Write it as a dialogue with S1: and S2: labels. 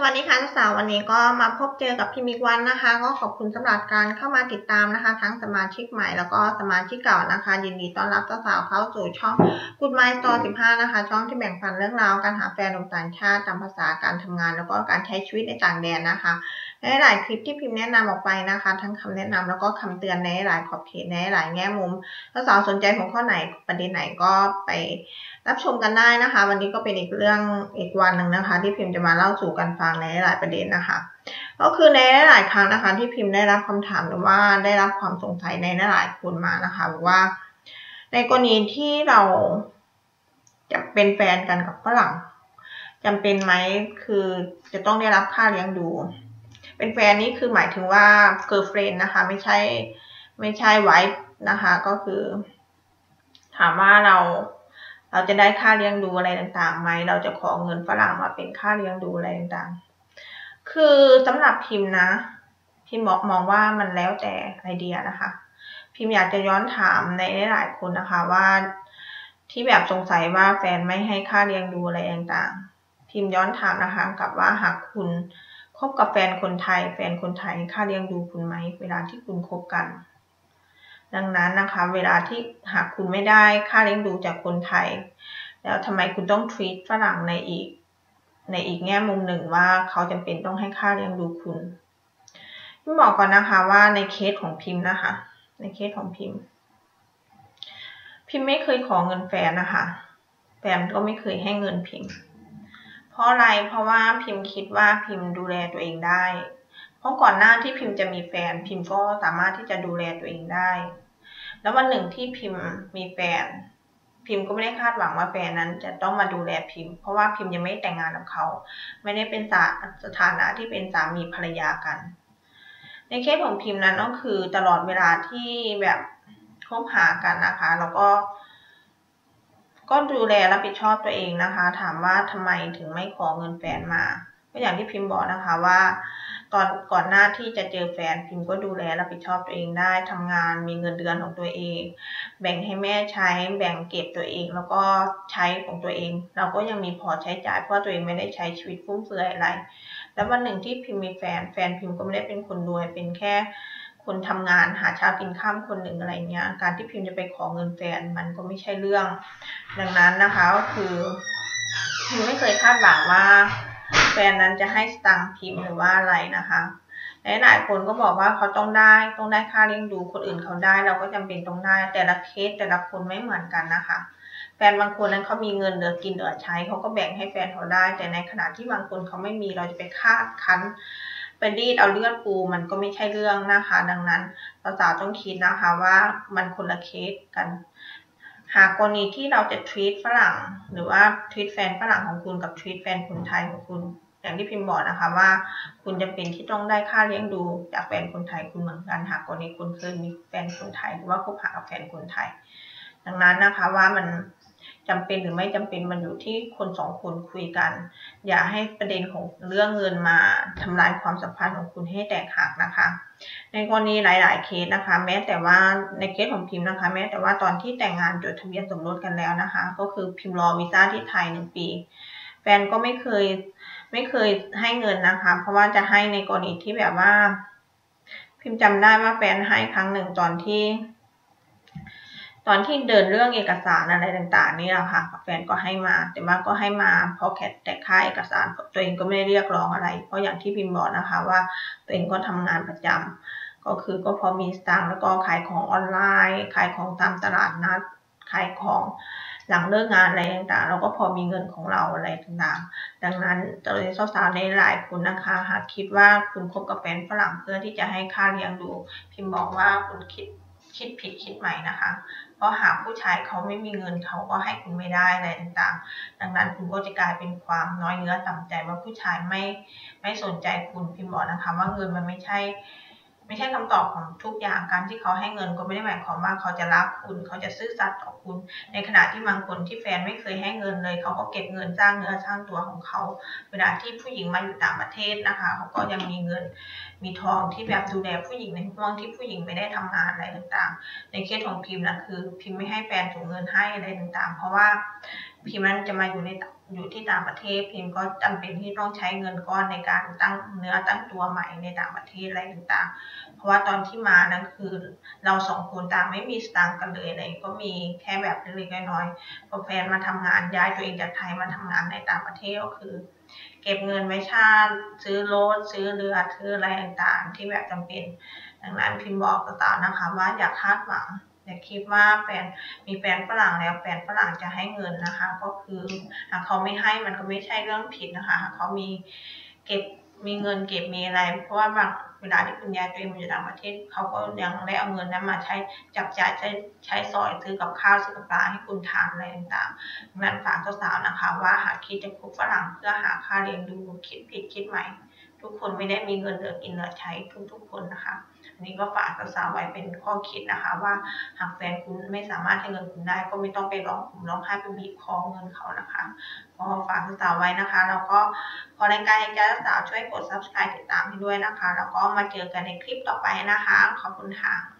S1: สวัสดีค่ะสาววันนี้ก็มาพบเจอกับพิมิกวันนะคะ ก็ขอบคุณสำหรับการเข้ามาติดตามนะคะ ทั้งสมาชิกใหม่แล้วก็สมาชิกเก่านะคะ ยินดีต้อนรับสาวเข้าสู่ช่อง Good My Store 15 นะคะ ช่องที่แบ่งปันเรื่องราวการหาแฟนหนุ่มต่างชาติตามภาษาการทำงาน แล้วก็การใช้ชีวิตในต่างแดนนะคะในหลายคลิปที่พิมพ์แนะนำออกไปนะคะ ทั้งคำแนะนำแล้วก็คำเตือนในหลายขอบเขตในหลายแง่มุมถ้าสาวสนใจหัวข้อไหนประเด็นไหนก็ไป รับชมกันได้นะคะ วันนี้ก็เป็นอีกเรื่องอีกวันหนึ่งนะคะ ที่พิมพ์จะมาเล่าสู่กันฟังในหลายประเด็นนะคะ ก็คือในหลายครั้งนะคะ ที่พิมพ์ได้รับคำถามหรือว่าได้รับความสงสัยในหลายคนมานะคะบอกว่า ในกรณีที่เราจะเป็นแฟนกันกับฝรั่งจำเป็นไหมคือจะต้องได้รับค่าเลี้ยงดู เป็นแฟนนี่คือหมายถึงว่าเกิร์ลเฟรนนะคะ ไม่ใช่ไม่ใช่ไวท์นะคะ ก็คือ ถามว่าเรา เราจะได้ค่าเลี้ยงดูอะไรต่างๆไหม เราจะขอเงินฝรั่งมาเป็นค่าเลี้ยงดูอะไรต่างๆ คือสำหรับพิมพ์นะ พิมพ์มองว่ามันแล้วแต่ไอเดียนะคะ พิมพ์อยากจะย้อนถามในหลายคนนะคะว่าที่แบบสงสัยว่าแฟนไม่ให้ค่าเลี้ยงดูอะไรต่างๆ พิมพ์ย้อนถามนะคะกับว่าหากคุณคบกับแฟนคนไทย แฟนคนไทยค่าเลี้ยงดูคุณไหม เวลาที่คุณคบกัน ดังนั้นนะคะ เวลาที่หากคุณไม่ได้ค่าเลี้ยงดูจากคนไทย แล้วทำไมคุณต้อง treat ฝรั่งในอีก ในอีกแง่มุมหนึ่งว่าเขาจำเป็นต้องให้ค่าเลี้ยงดูคุณพี่บอกก่อนนะคะว่าในเคสของพิมพ์นะคะ ในเคสของพิมพ์ พิมพ์ไม่เคยขอเงินแฟนนะคะแฟนก็ไม่เคยให้เงินพิมพ์ เพราะอะไรเพราะว่าพิมพ์คิดว่าพิมพ์ดูแลตัวเองได้ เพราะก่อนหน้าที่พิมพ์จะมีแฟน พิมพ์ก็สามารถที่จะดูแลตัวเองได้ แล้ววันหนึ่งที่พิมพ์มีแฟน พิมพ์ก็ไม่ได้คาดหวังว่าแฟนนั้นจะต้องมาดูแลพิมพ์ เพราะว่าพิมพ์ยังไม่แต่งงานกับเขา ไม่ได้เป็นสสถานะที่เป็นสามีภรรยากัน ในเคสของพิมพ์นั้นก็คือตลอดเวลาที่แบบคบหากันนะคะ แล้วก็ ก็ดูแลรับผิดชอบตัวเองนะคะ ถามว่าทำไมถึงไม่ขอเงินแฟนมา ก็อย่างที่พิมพ์บอกนะคะว่า ตอนก่อนหน้าที่จะเจอแฟนพิมก็ดูแลรับผิดชอบตัวเองได้ทำงานมีเงินเดือนของตัวเอง แบ่งให้แม่ใช้แบ่งเก็บตัวเอง แล้วก็ใช้ของตัวเอง เราก็ยังมีพอใช้จ่ายเพราะตัวเองไม่ได้ใช้ชีวิตฟุ่มเฟือยอะไร แล้ววันหนึ่งที่พิมมีแฟนแฟนพิมก็ไม่ได้เป็นคนรวยเป็นแค่คนทำงานหาเช้ากินข้ามคนหนึ่งอะไรเงี้ย การที่พิมจะไปขอเงินแฟนมันก็ไม่ใช่เรื่อง ดังนั้นนะคะก็คือพิมไม่เคยคาดหวังว่า ฟนนั้นจะให้สตังค์พิมพ์หรือว่าอะไรนะคะหลายคนก็บอกว่าเขาต้องได้ต้องได้ค่าเลี้ยงดูคนอื่นเขาได้ เราก็จำเป็นต้องได้ แต่ละเคสแต่ละคนไม่เหมือนกันนะคะ แฟนบางคนนั้นเขามีเงินเหลือกินเหลือใช้เขาก็แบ่งให้แฟนเขาได้ แต่ในขณะที่บางคนเขาไม่มีเราจะไปคาดคั้นไปดีดเอาเลือดปูมันก็ไม่ใช่เรื่องนะคะ ดังนั้นสาวต้องคิดนะคะว่ามันคนละเคสกัน หากกรณีที่เราจะทวีตฝรั่ง หรือว่าทวีตแฟนฝรั่งของคุณกับทวีตแฟนคนไทยของคุณ อย่างที่พิมพ์บอกนะคะว่า คุณจะเป็นที่ต้องได้ค่าเลี้ยงดูจากแฟนคนไทยคุณเหมือนกันหากกรณีคุณเคยมีแฟนคนไทยหรือว่าคบหากับแฟนคนไทย ดังนั้นนะคะว่ามันจำเป็นหรือไม่จำเป็นมันอยู่ที่คนสองคนคุยกัน อย่าให้ประเด็นของเรื่องเงินมาทำลายความสัมพันธ์ของคุณให้แตกหักนะคะ ในกรณีหลาย ๆ เคสนะคะ แม้แต่ว่าในเคสของพิมพ์นะคะ แม้แต่ว่าตอนที่แต่งงานจดทะเบียนสมรสกันแล้วนะคะ ก็คือพิมพ์รอวีซ่าที่ไทยหนึ่งปี แฟนก็ไม่เคย ไม่เคยให้เงินนะคะ เพราะว่าจะให้ในกรณีที่แบบว่า พิมพ์จำได้ว่าแฟนให้ครั้งหนึ่งตอนที่ ตอนที่เดินเรื่องเอกสารอะไรต่างๆ นี่แหละค่ะแฟนก็ให้มา แต่ว่าก็ให้มาเพราะแค่แต่ค่าเอกสารตัวเองก็ไม่ได้เรียกร้องอะไร เพราะอย่างที่พิมพ์บอกนะคะว่าตัวเองก็ทำงานประจำก็คือก็พอมีสตางค์แล้วก็ขายของออนไลน์ ขายของตามตลาดนัดขายของ หลังเลิกงานอะไรต่างๆ เราก็พอมีเงินของเราอะไรต่างๆ ดังนั้นตัวเองสาวๆในหลายคนนะคะ หากคิดว่าคุณคบกับแฟนฝรั่งเพื่อที่จะให้ค่าเลี้ยงดู พิมพ์บอกว่าคุณคิดคิดผิดคิดใหม่นะคะ เพราะหากผู้ชายเขาไม่มีเงินเขาก็ให้คุณไม่ได้อะไรต่างๆ ดังนั้นคุณก็จะกลายเป็นความน้อยเนื้อต่ำใจว่าผู้ชายไม่ไม่สนใจคุณพิมพ์บอกนะคะ ว่าเงินมันไม่ใช่ ไม่ใช่คำตอบของทุกอย่างการที่เขาให้เงินก็ไม่ได้หมายความว่าเขาจะรักคุณ เขาจะซื่อสัตย์ต่อคุณ ในขณะที่บางคนที่แฟนไม่เคยให้เงินเลย เขาก็เก็บเงินสร้างเนื้อสร้างตัวของเขา เวลาที่ผู้หญิงมาอยู่ต่างประเทศนะคะ เขาก็ยังมีเงินมีทองที่แบบดูแลผู้หญิงในช่วงที่ผู้หญิงไม่ได้ทำงานอะไรต่างๆ ในเคสของพิมพ์นะคือ พิมพ์ไม่ให้แฟนส่งเงินให้อะไรต่างๆ เพราะว่าพิมพ์นั้นจะมาอยู่ใน อยู่ที่ต่างประเทศพิมก็จำเป็นที่ต้องใช้เงินก้อนในการตั้งเนื้อตั้งตัวใหม่ในต่างประเทศอะไรต่างๆ เพราะว่าตอนที่มานั้นคือเราสองคนต่างไม่มีสตางค์กันเลยอะไรก็มีแค่แบบเล็กๆน้อยๆพอแฟนมาทำงานย้ายตัวเองจากไทยมาทำงานในต่างประเทศก็คือ เก็บเงินไว้ชาติซื้อรถซื้อเรือซื้ออะไรต่างๆ ที่แบบจำเป็น ดังนั้นพิมบอกกับตานะคะว่าอย่าคาดหวัง อย่าคิดว่าแฟนมีแฟนฝรั่งแล้วแฟนฝรั่งจะให้เงินนะคะ ก็คือหากเขาไม่ให้มันก็ไม่ใช่เรื่องผิดนะคะหากเขามีเก็บมีเงินเก็บมีอะไร เพราะว่าบางเวลาที่คุณยายตัวเองอยู่ต่างประเทศเขาก็ยังได้เอาเงินนั้นมาใช้จับจ่ายใช้ใช้ซอยซื้อกับข้าวซื้อกับปลาให้คุณทานอะไรต่างๆดังนั้นฝากสาวๆนะคะ ว่าหากคิดจะคบฝรั่งเพื่อหาค่าเลี้ยงดูคิดผิดคิดใหม่ ทุกคนไม่ได้มีเงินเหลือกินเหลือใช้ทุกๆคนนะคะ อันนี้ก็ฝากสาวๆไว้เป็นข้อคิดนะคะ ว่าหากแฟนคุณไม่สามารถให้เงินคุณได้ ก็ไม่ต้องไปร้องผมร้องไห้ไปบีบคอเงินเขานะคะก็ฝากสาวๆไว้นะคะ แล้วก็ขอรายการยังใจสาวช่วยกด subscribe ติดตามให้ด้วยนะคะ แล้วก็มาเจอกันในคลิปต่อไปนะคะ ขอบคุณค่ะ